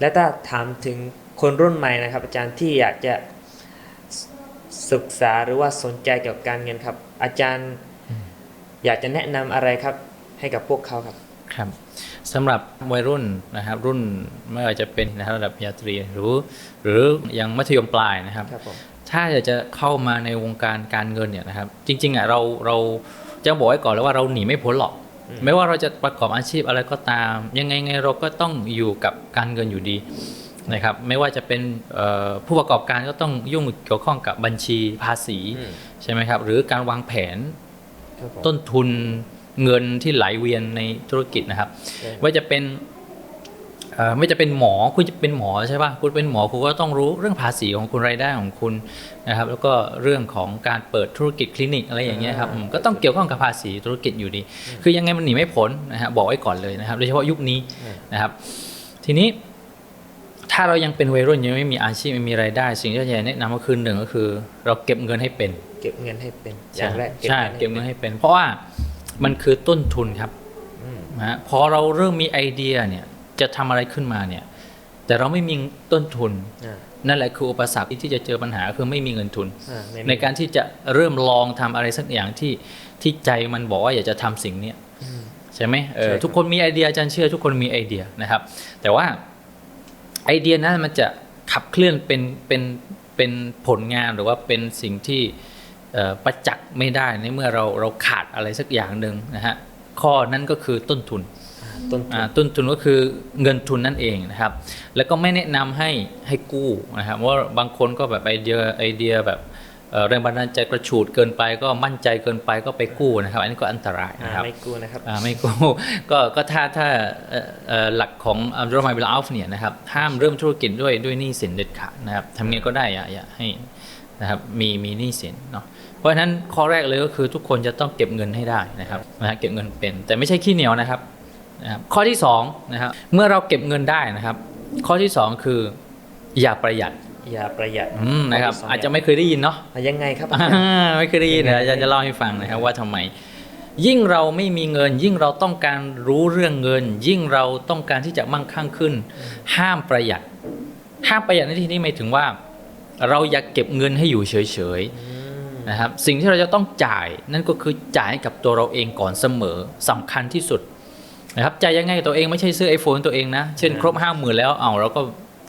และถ้าถามถึงคนรุ่นใหม่นะครับ อาจารย์ที่อยากจะศึกษาหรือว่าสนใจเกี่ยวกับการเงินครับ อาจารย์อยากจะแนะนำอะไรครับ ให้กับพวกเขาครับครับสำหรับวัยรุ่นนะครับรุ่นไม่ว่าจะเป็นนะครับระดับปริญญาตรีหรือ หรือยังมัธยมปลายนะครับครับผมถ้าอยากจะเข้ามาในวงการการเงินเนี่ยนะครับ จริงๆอะเราเราจะบอกไว้ก่อนแล้วว่าเราหนีไม่พ้นหรอก ไม่ว่าเราจะประกอบอาชีพอะไรก็ตาม ยังไงไงเราก็ต้องอยู่กับการเงินอยู่ดีนะครับไม่ว่าจะเป็นเอ่อผู้ประกอบการก็ต้องยุ่งเกี่ยวข้องกับบัญชีภาษีอืมใช่ไหมครับหรือการวางแผนครับผมต้นทุนเงินที่ไหลเวียนในธุรกิจนะครับใช่ว่าจะเป็นเอ่อ ไม่จะเป็นหมอคุณจะเป็นหมอใช่ป่ะคุณเป็นหมอคุณก็ต้องรู้เรื่องภาษีของคุณรายได้ของคุณนะครับ แล้วก็เรื่องของการเปิดธุรกิจคลินิกอะไรอย่างเงี้ยครับอืมก็ต้องเกี่ยวข้องกับภาษีธุรกิจอยู่ดี คือยังไงมันหนีไม่พ้นนะฮะบอกไว้ก่อนเลยนะครับโดยเฉพาะยุคนี้นะครับ ทีนี้ถ้าเรายังเป็นวัยรุ่นยังไม่มีอาชีพไม่มีรายได้ สิ่งที่เราจะแนะนำก็คือหนึ่งก็คือ เราเก็บเงินให้เป็น เก็บเงินให้เป็นอย่างแรกใช่เก็บเงินให้เป็น เพราะว่ามันคือต้นทุนครับอืมนะฮะพอเราเริ่มมีไอเดียเนี่ย จะทำอะไรขึ้นมาเนี่ย แต่เราไม่มีต้นทุนอ่านั่นแหละคืออุปสรรคที่จะเจอปัญหาคือไม่มีเงินทุนอ่าไม่มีในการที่จะเริ่มลองทำอะไรสักอย่างที่ที่ใจมันบอกว่าอยากจะทำสิ่งเนี้ยอืมใช่ไหมเออใช่ครับทุกคนมีไอเดียอาจารย์เชื่อ ทุกคนมีไอเดียนะครับ แต่ว่าไอเดียนั้นมันจะขับเคลื่อนเป็นเป็นเป็นผลงานหรือว่าเป็นสิ่งที่เอ่อประจักษ์ไม่ได้ในเมื่อเราเราขาดอะไรสักอย่างหนึ่งนะฮะข้อนั้นก็คือต้นทุนอ่า ต้นทุนอ่าต้นทุนก็คือเงินทุนนั่นเองนะครับ แล้วก็ไม่แนะนำให้ให้กู้นะครับเพราะว่าบางคนก็แบบไอเดียไอเดียแบบเอ่อแรงบันดาลใจกระฉูดเกินไปก็มั่นใจเกินไปก็ไปกู้นะครับ อันนี้ก็อันตรายอ่านะครับไม่กู้นะครับอ่าไม่กู้ก็ก็ถ้าถ้าเอ่อเอ่อหลักของอัลโรมาบิลอัลฟเนี่ยนะครับห้ามเริ่มธุรกิจด้วยด้วยหนี้สินเด็ดขาดนะครับทำไงก็ได้อย่าอย่าให้นะครับมีมีหนี้สินเนาะเพราะฉะนั้นข้อแรกเลยก็คือทุกคนจะต้องเก็บเงินให้ได้นะครับนะฮะเก็บเงินเป็น แต่ไม่ใช่ขี้เหนียวนะครับ นะครับข้อที่สองนะครับเมื่อเราเก็บเงินได้นะครับ ข้อที่สองคือ อย่าประหยัดอย่าประหยัดอืมนะครับข้ที่สงอาจจะไม่เคยได้ยินเนาะอะยังไงครับอ่าไม่เคยได้ยินนะอาจารย์จะเล่าให้ฟังนะครับว่าทำไม ยิ่งเราไม่มีเงิน ยิ่งเราต้องการรู้เรื่องเงิน ยิ่งเราต้องการที่จะมั่งคั่งขึ้น ห้ามประหยัด ห้ามประหยัดในที่นี้หมายถึงว่า เราอยากเก็บเงินให้อยู่เฉยอืมๆนะครับ สิ่งที่เราจะต้องจ่ายนั่นก็คือจ่ายให้กับตัวเราเองก่อนเสมอสำคัญที่สุด นะครับจ่ายยังไงกับตัวเองไม่ใช่ซื้อไอโฟนตัวเองนะเช่นครบห้าหมื่นแล้วเอาเราก็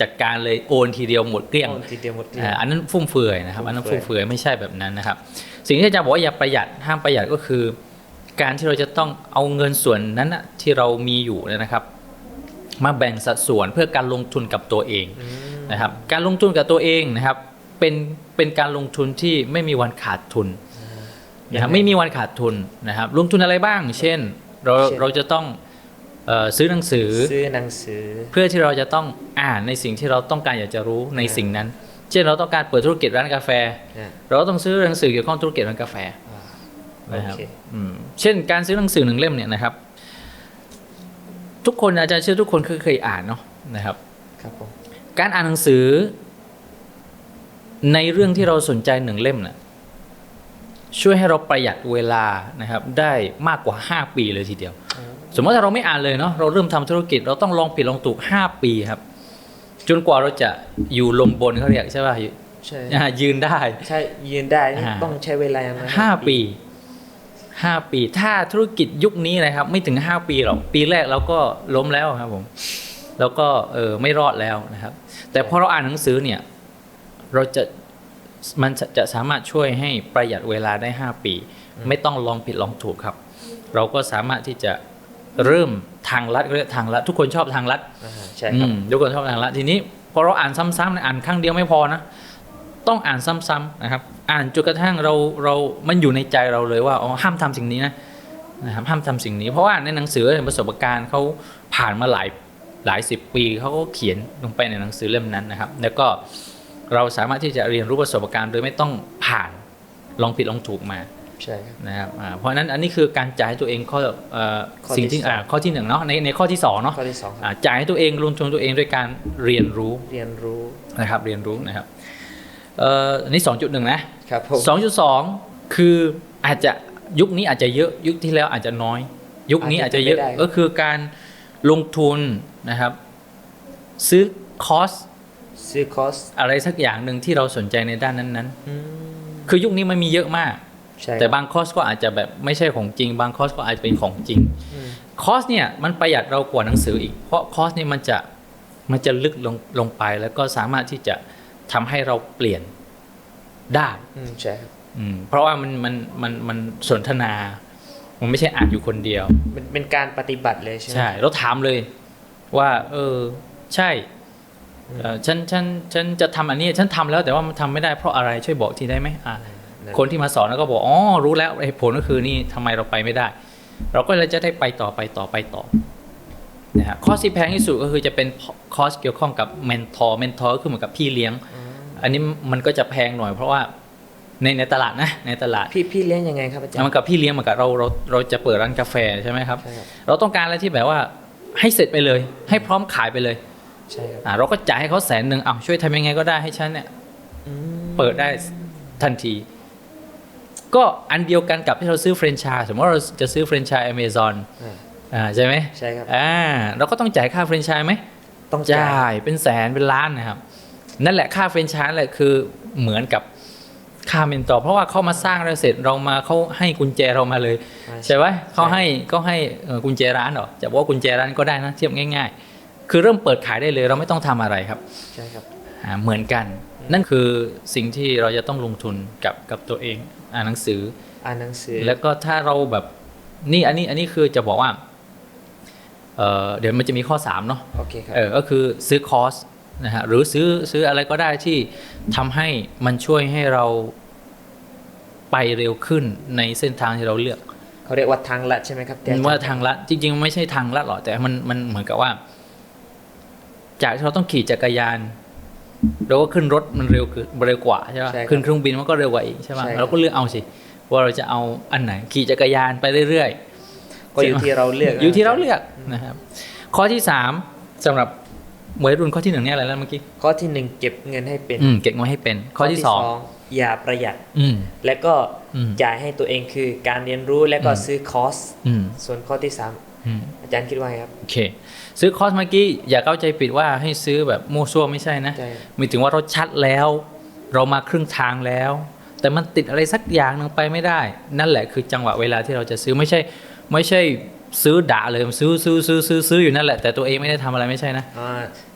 จัดการเลยโอนทีเดียวหมดเกลี้ยงโอนทีเดียวหมดเกลี้ยอ่างอันนั้นฟุ่มเฟือยนะครับฟุ่อันมนั้นเฟือยฟุ่มเฟือยไม่ใช่แบบนั้นนะครับ สิ่งที่อาจารย์บอกว่าอย่าประหยัดห้ามประหยัดก็คือ การที่เราจะต้องเอาเงินส่วนนั้นนะที่เรามีอยู่เนยนะครับ มาแบ่งสัดส่วนเพื่อการลงทุนกับตัวเองอืมนะครับ การลงทุนกับตัวเองนะครับเป็นเป็นการลงทุนที่ไม่มีวันขาดทุนนะครับไม่มีวันขาดทุนนะครับลงทุนอะไรบ้าง เช่นเราเราจะต้องเอ่อ ซื้อหนังสือซื้อหนังสือ เพื่อที่เราจะต้องอ่านในสิ่งที่เราต้องการอยากจะรู้ในสิ่งนั้น เช่นเราต้องการเปิดธุรกิจร้านกาแฟอ่าเราก็ต้องซื้อหนังสือเกี่ยวข้องธุรกิจร้านกาแฟอ่านะครับโอเคอืมเช่นการซื้อหนังสือหนึ่งเล่มเนี่ยนะครับ ทุกคนอาจารย์เชื่อทุกคนเคยเคยอ่านเนาะนะครับครับผมการอ่านหนังสือ ในเรื่องที่เราสนใจหนึ่งเล่มน่ะช่วยให้เราประหยัดเวลานะครับ ได้มากกว่า 5 ปีเลยทีเดียว สมมติถ้าเราไม่อ่านเลยเนาะเราเริ่มทำธุรกิจ เราต้องลองผิดลองถูก 5 ปีครับ จนกว่าเราจะอยู่ลมบนเขาเรียกใช่ป่ะใช่อ่ายืนได้ ใช่ยืนได้นี่อ่าต้องใช้เวลาอย่างน้อยห้าปีห้าปี ถ้าธุรกิจยุคนี้นะครับ ไม่ถึงห้าปีหรอกปีแรกเราก็ล้มแล้วครับผม แล้วก็เออไม่รอดแล้วนะครับ แต่พอเราอ่านหนังสือเนี่ย เราจะมันจะจะสามารถช่วยให้ประหยัดเวลาได้5ปี ไม่ต้องลองผิดลองถูกครับ เราก็สามารถที่จะ เริ่มทางลัดเรียกทางลัดทุกคนชอบทางลัดอ่าใช่ครับอืมทุกคนชอบทางลัดทีนี้พอเราอ่านซ้ำๆเนี่ยอ่านครั้งเดียวไม่พอนะต้องอ่านซ้ำๆนะครับ อ่านจนกระทั่งเราเรามันอยู่ในใจเราเลยว่าอ๋อห้ามทำสิ่งนี้นะนะครับห้ามทำสิ่งนี้ เพราะว่าในหนังสือประสบการณ์เขาผ่านมาหลายหลายสิบปีเขาก็เขียนลงไปในหนังสือเล่มนั้นนะครับ แล้วก็เราสามารถที่จะเรียนรู้ประสบการณ์โดยไม่ต้องผ่านลองผิดลองถูกมา ใช่ครับนะครับอ่าเพราะฉะนั้นอันนี้คือการจ่ายให้ตัวเองข้อเอ่อข้อที่สิ่งที่สองอ่าข้อที่หนึ่งเนาะในในข้อที่สองเนาะข้อที่สองครับอ่าจ่ายให้ตัวเองลงทุนตัวเองด้วยการเรียนรู้เรียนรู้นะครับเรียนรู้นะครับเอ่ออันนี้สองจุดหนึ่งนะครับผมสองจุดสองคืออาจจะยุคนี้อาจจะเยอะยุคที่แล้วอาจจะน้อย ยุคนี้อาจจะเยอะก็คือการลงทุนนะครับ ซื้อคอร์สซื้อคอร์สอะไรสักอย่างหนึ่งที่เราสนใจในด้านนั้นอืมๆคือยุคนี้มันมีเยอะมากใช่ แต่บางคอร์สก็อาจจะแบบไม่ใช่ของจริง บางคอร์สก็อาจจะเป็นของจริงอืมคอร์สเนี่ยมันประหยัดเรากว่าหนังสืออีก เพราะคอร์สเนี่ยมันจะมันจะลึกลงลงไปแล้วก็สามารถที่จะทำให้เราเปลี่ยนได้อืมใช่ครับอืมเพราะว่ามันมันมันมันสนทนา มันไม่ใช่อ่านอยู่คนเดียว มันเป็นการปฏิบัติเลยใช่ไหมใช่เราถามเลยว่า เออ ใช่เอ่อฉันฉันฉันจะทำอันนี้ ฉันทำแล้วแต่ว่ามันทำไม่ได้เพราะอะไรช่วยบอกทีได้ไหมอ่านั่น คนที่มาสอนแล้วก็บอกอ๋อรู้แล้วเหตุผลก็คือนี่ทำไมเราไปไม่ได้ เราก็เลยจะได้ไปต่อไปต่อไปต่อนะฮะคอร์สที่แพงที่สุดก็คือจะเป็นคอร์สเกี่ยวข้องกับเมนทอร์เมนทอร์ก็คือเหมือนกับพี่เลี้ยงอ๋ออันนี้มันก็จะแพงหน่อยเพราะว่าในในตลาดนะในตลาดพี่พี่เลี้ยงยังไงครับอาจารย์มันกับพี่เลี้ยงเหมือนกับเราเราเราจะเปิดร้านกาแฟใช่ไหมครับใช่ครับเราต้องการอะไรที่แบบว่าให้เสร็จไปเลย ให้พร้อมขายไปเลยใช่ครับอ่าเราก็จ่ายให้เขาแสนหนึ่งอ้าวช่วยทำยังไงก็ได้ให้ฉันเนี่ยอืมเปิดได้ทันที ก็อันเดียวกันกับที่เราซื้อแฟรนไชส์สมมติว่าเราจะซื้อแฟรนไชส์อเมซอนอ่าอ่าใช่ไหมใช่ครับอ่าเราก็ต้องจ่ายค่าแฟรนไชส์ไหมต้องจ่าจ่ายยเป็นแสนเป็นล้านนะครับ นั่นแหละค่าแฟรนไชส์แหละคือเหมือนกับค่าเมนต่อเพราะว่าเขามาสร้างเราเสร็จเรามาเขาให้กุญแจเรามาเลยใช่ไหมเขาให้เขาให้เอ่อกุญแจร้านเหรอจะบอกว่ากุญแจร้านก็ได้นะเทียบง่าย ๆ คือเริ่มเปิดขายได้เลยเราไม่ต้องทำอะไรครับใช่ครับอ่าเหมือนกัน นั่นคือสิ่งที่เราจะต้องลงทุนกับกับตัวเอง อ่านหนังสือ อ่านหนังสือ แล้วก็ถ้าเราแบบนี่อันนี้อันนี้คือจะบอกว่าเอ่อเดี๋ยวมันจะมีข้อ3เนาะโอเคครับเออก็คือซื้อคอร์สนะฮะหรือซื้อซื้ออะไรก็ได้ที่ทำให้มันช่วยให้เราไปเร็วขึ้นในเส้นทางที่เราเลือกเขาเรียกว่าทางลัดใช่ไหมครับที่อจรย์ว่าทางลัดจริงๆมันไม่ใช่ทางลัดหรอกแต่มันมันเหมือนกับว่า จากที่เราต้องขี่จักรยาน เราก็ขึ้นรถมันเร็วคือเร็วกว่าใช่ป่ะใช่ครับขึ้นเครื่องบินมันก็เร็วกว่าอีกใช่ป่ะใช่ครับเราก็เลือกเอาสิว่าเราจะเอาอันไหนขี่จักรยานไปเรื่อยก็อยู่ที่เราเลือกๆอยู่ที่เราเลือกนะครับ ข้อที่สามสำหรับวัยรุ่นข้อที่หนึ่งเนี่ยอะไรแล้วเมื่อกี้ข้อที่หนึ่งเก็บเงินให้เป็นอืมเก็บไว้ให้เป็น ข้อที่สองอย่าประหยัดอืมและก็อืมจ่ายให้ตัวเองคือการเรียนรู้และก็อืมซื้อคอร์สอืมส่วนข้อที่สาม อืมอาจารย์คิดว่าไงครับโอเคซื้อคอร์สเมื่อกี้อย่าเข้าใจผิดว่าให้ซื้อแบบมั่วซั่วไม่ใช่นะใช่หมายถึงว่าเราชัดแล้ว เรามาครึ่งทางแล้ว แต่มันติดอะไรสักอย่างหนึงไปไม่ได้ นั่นแหละคือจังหวะเวลาที่เราจะซื้อไม่ใช่ไม่ใช่ซื้อด่าเลยซื้อซื้อซื้อซื้อซื้ออยู่นั่นแหละแต่ตัวเองไม่ได้ทำอะไรไม่ใช่นะอ่า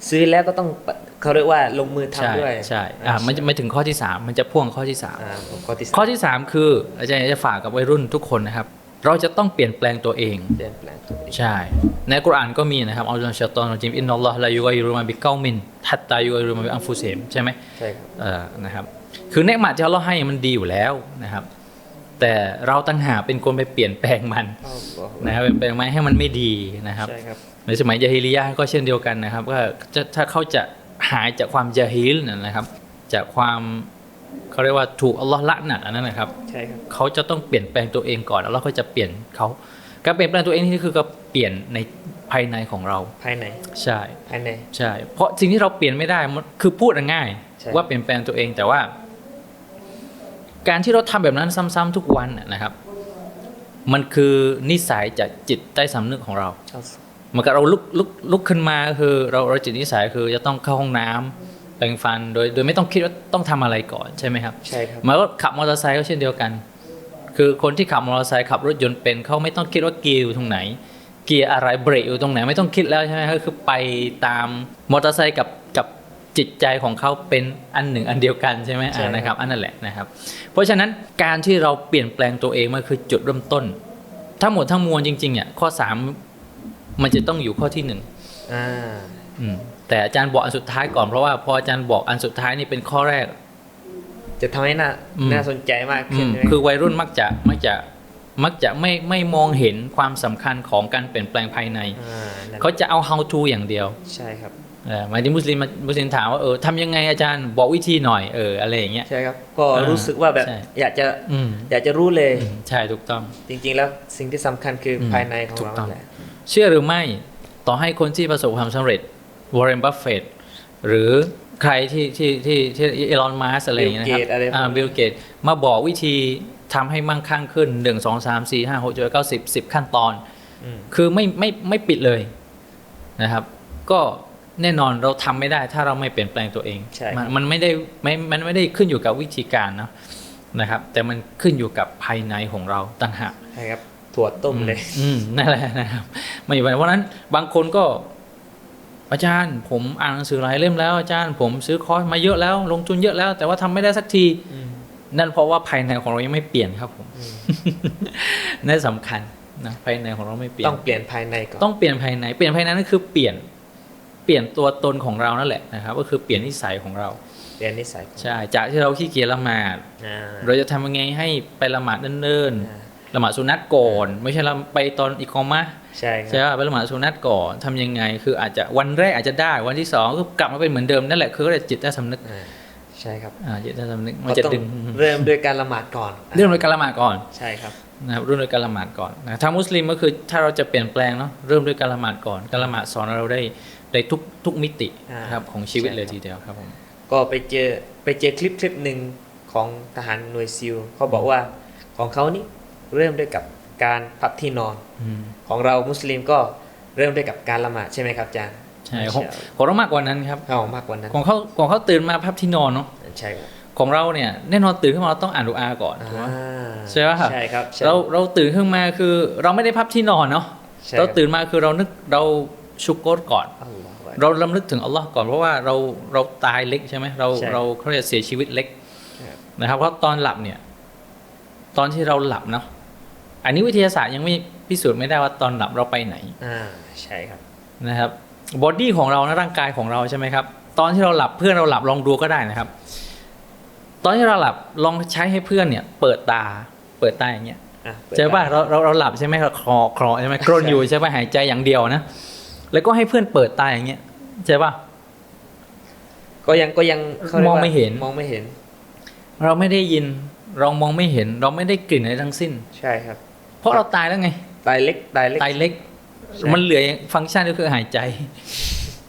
ซื้อแล้วก็ต้องปะเขาเรียกว่าลงมือใช่ทำด้วยใช่อ่ามันจะไม่ถึงข้อที่สามมันจะพ่วงข้อที่สามอ่าข้อที่สามข้อที่สามคืออาจารย์อยากจะฝากกับวัยรุ่นทุกคนนะครับ เราจะต้องเปลี่ยนแปลงตัวเอง เปลี่ยนแปลงตัวเองใช่ ในกุรอานก็มีนะครับอัลลอฮฺชาตอนรจิมอินนัลลอฮฺลายุกัยรุมาบิเกามินฮัตตายุกัยรุมาบิอัมฟุเซมใช่ไหมใช่ครับเอ่อนะครับ คือเนืหมัดที่อัลลอฮ์ให้มันดีอยู่แล้วนะครับ แต่เราตั้งหากเป็นคนไปเปลี่ยนแปลงมันอ้าวบอกนะครับเปลี่ยนแปลงมันให้มันไม่ดีนะครับใช่ครับในสมัยยาฮิลิยะห์ก็เช่นเดียวกันนะครับว่าจะถ้าเขาจะหายจากความยาฮิลนั่นนะครับ จากความ เขาเรียกว่าถูกอัลลอฮ์ละหนักอันนั้นนะครับใช่ครับเขาจะต้องเปลี่ยนแปลงตัวเองก่อนแล้วเราก็จะเปลี่ยนเขาการเปลี่ยนแปลงตัวเองนี่คือการเปลี่ยนในภายในของเราภายในใช่ภายในใช่ เพราะสิ่งที่เราเปลี่ยนไม่ได้มันคือพูดอะง่ายใช่ว่าเปลี่ยนแปลงตัวเองแต่ว่า การที่เราทำแบบนั้นซ้ำๆทุกวันน่ะนะครับ มันคือนิสัยจากจิตใต้สำนึกของเราเอาเหมือนกับเราลุกลุกลุกขึ้นมาคือ เราเราจิตนิสัยคือจะต้องเข้าห้องน้ำ แปรงฟันโดยโดยไม่ต้องคิดว่าต้องทำอะไรก่อนใช่ไหมครับใช่ครับหมายว่าขับมอเตอร์ไซค์ก็เช่นเดียวกัน คือคนที่ขับมอเตอร์ไซค์ขับรถยนต์เป็นเขาไม่ต้องคิดว่าเกียร์อยู่ตรงไหน เกียร์อะไรเบรกอยู่ตรงไหนไม่ต้องคิดแล้วใช่ไหมก็คือไปตามมอเตอร์ไซค์กับกับจิตใจของเขาเป็นอันหนึ่งอันเดียวกันใช่ไหมใช่อ่านะครับ อันนั่นแหละนะครับ เพราะฉะนั้นการที่เราเปลี่ยนแปลงตัวเองมันคือจุดเริ่มต้น ทั้งหมดทั้งมวลจริงๆอะข้อสามมันจะต้องอยู่ข้อที่หนึ่งอ่าอืม แต่อาจารย์บอกอันสุดท้ายก่อนเพราะว่าพออาจารย์บอกอันสุดท้ายนี่เป็นข้อแรก จะทำให้น่าอืมน่าสนใจมากอืขึ้นมใช่ไหมคือวัยรุ่นมักจะมักจะมักจะไม่ไม่มองเห็นความสำคัญของการเปลี่ยนแปลงภายในอ่านั่นเขาจะเอา how to อย่างเดียว ใช่ครับเออหมายถึงมุสลิมมุสลิมถามว่าเออทำยังไงอาจารย์บอกวิธีหน่อยเอออะไรอย่างเงี้ยใช่ครับก็อ่ารู้สึกว่าแบบใช่อยากจะอืมอยากจะรู้เลยอืมใช่ถูกต้อง จริง ๆ แล้วสิ่งที่สำคัญคืออมภายในของถูกเราต้องแหละเชื่อหรือไม่ต่อให้คนที่ประสบความสำเร็จ วอร์เรนบัฟเฟตหรือใครที่ที่ที่ที่เอลอนมัสอะไรอย่างเงี้ยนะครับ Bill Gates อะไรพวกนี้อ่าบิลเกตมาบอกวิธีทำให้มั่งคั่งขึ้น 1 2 3 4 5 6 7 9 10 10 ขั้นตอนอืมคือไม่ไม่ไม่ปิดเลยนะครับ ก็แน่นอนเราทำไม่ได้ถ้าเราไม่เปลี่ยนแปลงตัวเองใช่มันมันไม่ได้ไม่มันไม่ได้ขึ้นอยู่กับวิธีการเนอะนะครับ แต่มันขึ้นอยู่กับภายในของเราต่างหากใช่ครับถั่วต้มเลยอืมนั่นแหละนะครับไม่อยู่เพราะฉะนั้นบางคนก็ อาจารย์ผมอ่านหนังสือหลายเล่มแล้วอาจารย์ผมซื้อคอร์สมาเยอะแล้ว ลงทุนเยอะแล้ว แต่ว่าทำไม่ได้สักทีอืมนั่นเพราะว่าภายในของเรายังไม่เปลี่ยนครับผมอืมนั่นสำคัญนะภายในของเราไม่เปลี่ยนต้องเปลี่ยนภายในก่อนต้องเปลี่ยนภายในเปลี่ยนภายในนั่นคือเปลี่ยนเปลี่ยนตัวตนของเรานั่นแหละนะครับ ก็คือเปลี่ยนนิสัยของเราเปลี่ยนนิสัยก่อนใช่จากที่เราขี้เกียจละหมาดอ่าเราจะทำยังไงให้ไปละหมาดเนิ่นอ่าๆ ละหมาดสุนัตก่อน ไม่ใช่ละไปตอนอีกคอมะใช่คใช่รับป่ะไปละหมาดสุนัตก่อนทำยังไง คืออาจจะวันแรกอาจจะได้วันที่สองก็กลับมาเป็นเหมือนเดิมนั่นแหละคือก็จะจิตใต้สำนึกอ่าใช่ครับอ่าจิตใต้สำนึกมันก็จะต้องดึงเริ่มด้วยการละหมาดก่อนเรื่องโดยการละหมาดก่อนใช่ครับนะครับเริ่มด้วยการละหมาดก่อนนะถ้ามุสลิมก็คือถ้าเราจะเปลี่ยนแปลงเนาะเริ่มด้วยการละหมาดก่อนการละหมาดสอนเราได้ได้ทุกทุกมิติอ่านะครับของชีวิตใช่เลยครับทีเดียวครับผมก็ไปเจอไปเจอคลิปคลิปหนึ่งของทหารหน่วยซิลเขาบอกว่าของเขานี่ เริ่มด้วยกับการพับที่นอนอืมของเรามุสลิมก็เริ่มด้วยกับการละหมาดใช่ไหมครับอาจารย์ใช่ของของเรามากกว่านั้นครับเอามากกว่านั้นของเขาของเขาตื่นมาพับที่นอนเนาะใช่ครับของเราเนี่ยแน่นอนตื่นขึ้นมาเราต้องอ่านดูอาก่อนถูกไหมอ่าใช่ปะใช่ครับใช่เราเราตื่นขึ้นมาคือเราไม่ได้พับที่นอนเนาะใช่เราคบตื่นมาคือเรานึกเราชุกโกรก่อนอัลลอฮฺเราลำลึกถึงอัลลอฮ์ก่อนเพราะว่าเราเราตายเล็กใช่ไหมเราใช่เราเขาเรียกเสียชีวิตเล็กครับนะครับเพราะตอนหลับเนี่ย ตอนที่เราหลับเนาะ อันนี้วิทยาศาสตร์ยังไม่พิสูจน์ไม่ได้ว่าตอนหลับเราไปไหนอ่าใช่ครับนะครับบอดี้ของเรานะร่างกายของเราใช่ไหมครับ ตอนที่เราหลับเพื่อนเราหลับลองดูก็ได้นะครับ ตอนที่เราหลับลองใช้ให้เพื่อนเนี่ย เปิดตา เปิดตาอย่างเงี้ยอะเปิดใช่ป่ะตาเราเราเราหลับใช่ไหมเราคลอคลอใช่ไหมกรนอยู่ใช่ป่ะหายใจอย่างเดียวนะแล้วก็ให้เพื่อนเปิดตาอย่างเงี้ยใช่ป่ะก็ยังก็ยังขารียกมองว่าไม่เห็นมองไม่เห็น เราไม่ได้ยินเรามองไม่เห็น เราไม่ได้กลิ่นอะไรทั้งสิ้น ใช่ครับ เพราะเราตายแล้วไง ตายเล็กตายเล็ก ตายเล็กใช่มันเหลือฟังก์ชันก็คือหายใจ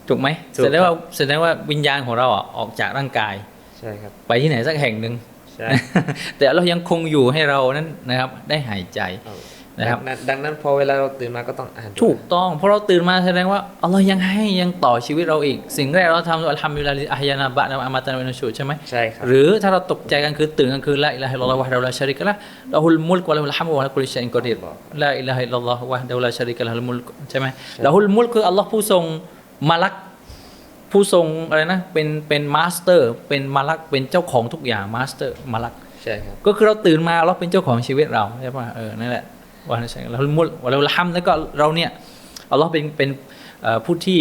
ถูกไหมถูกแสดงว่าแสดงว่าวิญญาณของเราอะออกจากร่างกาย ใช่ครับ ไปที่ไหนสักแห่งหนึ่ง ใช่ แต่เรายังคงอยู่ให้เรานั้นนะครับ ได้หายใจเอา นะครับดังนั้นดังนั้นพอเวลาเราตื่นมาก็ต้องอ่าน ถูกต้องเพราะเราตื่นมาแสดงว่าอัลลอฮ์ยังให้ยังต่อชีวิตเราอีก สิ่งแรกเราทำอัลฮัมดุลิลลาฮิอัฮยานาบะนะอามาตันวะนุชูใช่ไหมใช่ครับหรือถ้าเราตกใจกันคือตื่นกันคือละอิลาฮะอิลลัลลอฮ์วะฮ์ดะฮูลาชะริกะละละฮุลมุลกวะละฮุลฮัมดุวะละกุลิชัยอินกอดีรละอิลาฮะอิลลัลลอฮ์วะฮ์ดะฮูลาชะริกะละฮุลมุลกใช่ไหมละฮุลมุลคืออัลลอฮ์ผู้ทรงมาลักผู้ทรงอะไรนะเป็นเป็นมาสเตอร์ เป็นมาลักเป็นเจ้าของทุกอย่างมาสเตอร์มาลักใช่ครับก็คือเราตื่นมาเราเป็นเจ้าของชีวิตเราใช่ป่ะเออนั่นแหละ วันนั้นใช่เรามุลวันเราฮัมแล้วก็เราเนี่ยอัลลอฮ์เป็นเป็นเอ่อผู้ที่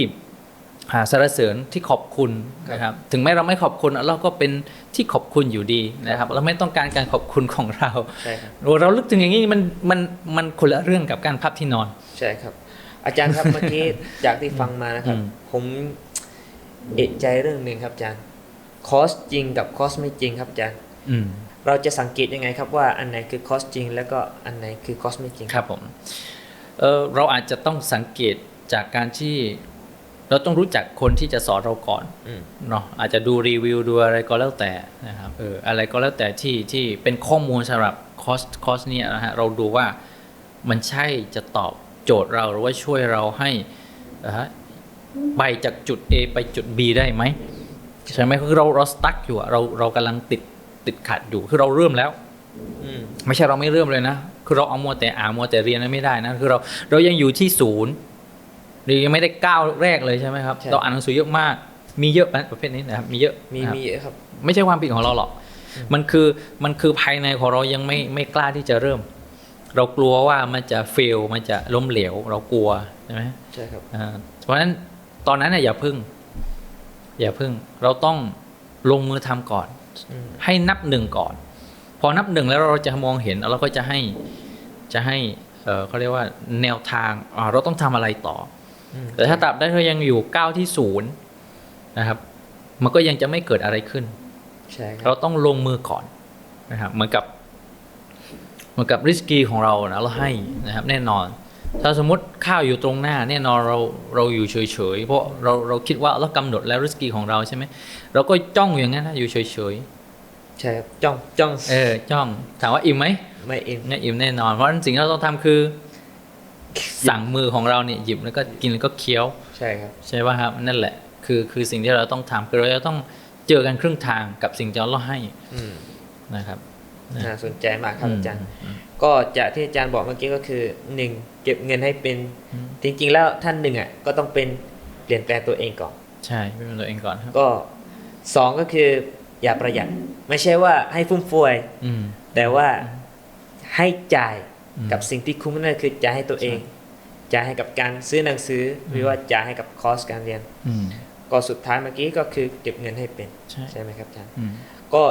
หาสรรเสริญที่ขอบคุณนะครับถึงแม้เราไม่ขอบคุณอัลลอฮ์ก็เป็นที่ขอบคุณอยู่ดีนะครับ เราไม่ต้องการการขอบคุณของเราใช่ครับเราลึกถึงอย่างนี้มันมันมันคนละเรื่องกับการพับที่นอนใช่ครับ อาจารย์ครับเมื่อกี้จากที่ฟังมานะครับอืมผมเอะใจเรื่องหนึ่งครับอาจารย์คอสจริงกับคอสไม่จริงครับอาจารย์อืม เราจะสังเกตยังไงครับว่าอันไหนคือคอสจริง แล้วก็อันไหนคือคอสไม่จริงครับผมเออเราอาจจะต้องสังเกตจากการที่เราต้องรู้จักคนที่จะสอนเราก่อนอืมเนาะอาจจะดูรีวิวดูอะไรก็แล้วแต่นะครับเอออะไรก็แล้วแต่ที่ที่เป็นข้อมูลสำหรับคอร์สคอร์สเนี่ยนะฮะเราดูว่ามันใช่จะตอบโจทย์เราหรือว่าช่วยเราให้นะฮะไปจากจุด A ไปจุด B ได้ไหมใช่ไหมคือเราเราสตั๊กอยู่อะเราเรากำลังติด ติดขัดอยู่คือเราเริ่มแล้วอืมไม่ใช่เราไม่เริ่มเลยนะคือเราเอามัวแต่อ่านมัวแต่เรียนนั้นไม่ได้นะคือเราเรายังอยู่ที่ศูนย์เรายังไม่ได้ก้าวแรกเลยใช่ไหมครับใช่เราอ่านหนังสือเยอะมาก มีเยอะนะประเภทนี้นะครับ มีเยอะมีนะครับมีเยอะครับ ไม่ใช่ความผิดของเราหรอกมันคือมันคือภายในของเรายังไม่ไม่กล้าที่จะเริ่ม เรากลัวว่ามันจะเฟลมันจะล้มเหลว เรากลัวใช่ไหมใช่ครับอ่าเพราะฉะนั้นตอนนั้นน่ะอย่าพึ่ง อย่าพึ่ง เราต้องลงมือทำก่อนอืมให้นับหนึ่งก่อน พอนับหนึ่งแล้วเราจะมองเห็นเราก็จะให้จะให้เอ่อเขาเรียกว่าแนวทางอ่าเราต้องทำอะไรต่ออืมแต่ถ้าตราบได้เรายังอยู่ก้าวที่ศูนย์นะครับ มันก็ยังจะไม่เกิดอะไรขึ้นใช่คเรารับต้องลงมือก่อนนะครับเหมือนกับ เหมือนกับริสกีของเรานะเราให้นะครับ แน่นอน ถ้าสมมติข้าวอยู่ตรงหน้าแน่นอนเราเราอยู่เฉยๆเพราะเราเราคิดว่าเรากำหนดแล้วริสกีของเราใช่ไหมเราก็จ้องอยู่อย่างนั้นนะอยู่เฉยใช่ครับจ้องจ้องๆเออจ้องถามว่าอิ่มไหมไม่อินเนี่ยอิ่มแน่นอนเพราะฉะนั้นสิ่งที่เราต้องทำคือสั่งมือของเราเนี่ยหยิบแล้วก็กินแล้วก็เคี้ยวใช่ครับใช่ป่ะครับนั่นแหละคือคือสิ่งที่เราต้องทำคือเราจะต้องเจอกันครึ่งทางกับสิ่งที่เราให้อืมนะครับ น่าสนใจมากครับอาจารย์อืมก็จากที่อาจารย์บอกเมื่อกี้ก็คือหนึ่งเก็บเงินให้เป็นอืมจริง ๆ แล้วท่านหนึ่งอะก็ต้องเป็นเปลี่ยนแปลงตัวเองก่อน ใช่เป็นตัวเองก่อนครับก็สองก็คืออย่าประหยัด ไม่ใช่ว่าให้ฟุ่มเฟือยอืมแต่ว่าให้จ่ายอืมกับสิ่งที่คุ้มนั่นคือจ่ายให้ตัวเองจ่ายให้กับการซื้อหนังสือหรือว่าจ่ายให้กับคอร์สการเรียนอืมก็สุดท้ายเมื่อกี้ก็คือเก็บเงินให้เป็นใช่ใช่ไหมครับอาจารย์อืมก็